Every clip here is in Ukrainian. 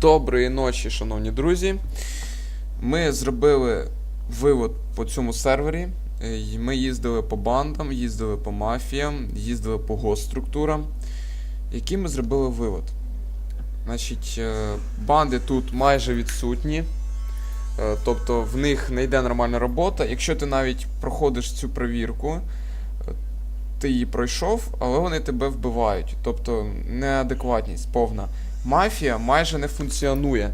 Доброї ночі, шановні друзі. Ми зробили вивод по цьому сервері. Е, Ми їздили по бандам, їздили по мафіям, їздили по госструктурам. Який ми зробили вивод? Значить, е, банди тут майже відсутні. Е, Тобто в них не йде нормальна робота. Якщо ти навіть проходиш цю перевірку, ти її пройшов, але вони тебе вбивають. Тобто неадекватність повна. Мафія майже не функціонує.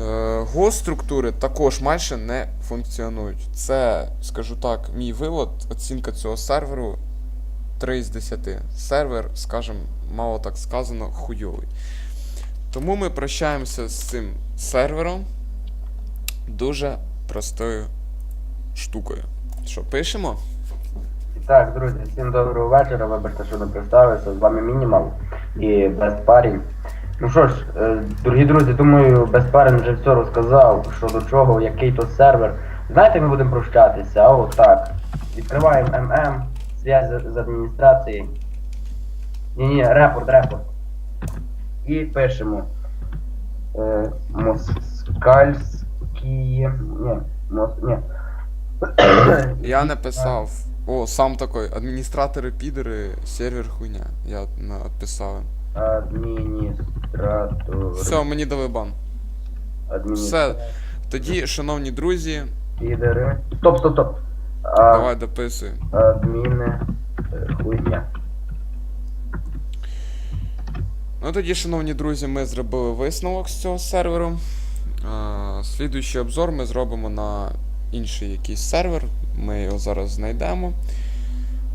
Е, госструктури також майже не функціонують. Це, скажу так, мій вивод, оцінка цього серверу 3 з 10. Сервер, скажем, мало так сказано, хуйовий. Тому ми прощаємося з цим сервером дуже простою штукою. Що, пишемо? Так, друзі, всім доброго вечора. Вибачте, що не представився. З вами Мінімал і Бестпарін. Ну що ж, е, дорогі друзі, думаю, Бестпарін вже все розказав, що до чого, який то сервер. Знаєте, ми будемо прощатися, а так. Відкриваємо ММ, зв'язь з- адміністрацією. Ні-ні, репорт, репорт. І пишемо. Е, москальські. Ні, мос... Ні. Я написав. О, сам такой. Адміністратори підери, сервер хуйня. Я написав. Адміністратор. Все, мені дали бан. Все. Тоді, шановні друзі, Підери. Стоп, стоп, стоп. А, давай дописуй. Адміни. Хуйня. Ну тоді, шановні друзі, ми зробили висновок з цього серверу. А, Слідуючий обзор ми зробимо на інший якийсь сервер. Ми його зараз знайдемо.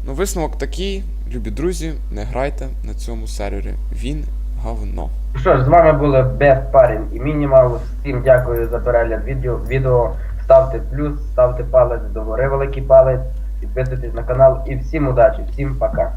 Ну, висновок такий, любі друзі, не грайте на цьому сервері. Він говно. Ну Що ж, з вами були Бест Парень і Мінімал. Всім дякую за перегляд відео. відео. Ставте плюс, ставте палець догори, великий палець, підписуйтесь на канал і всім удачі, всім пока.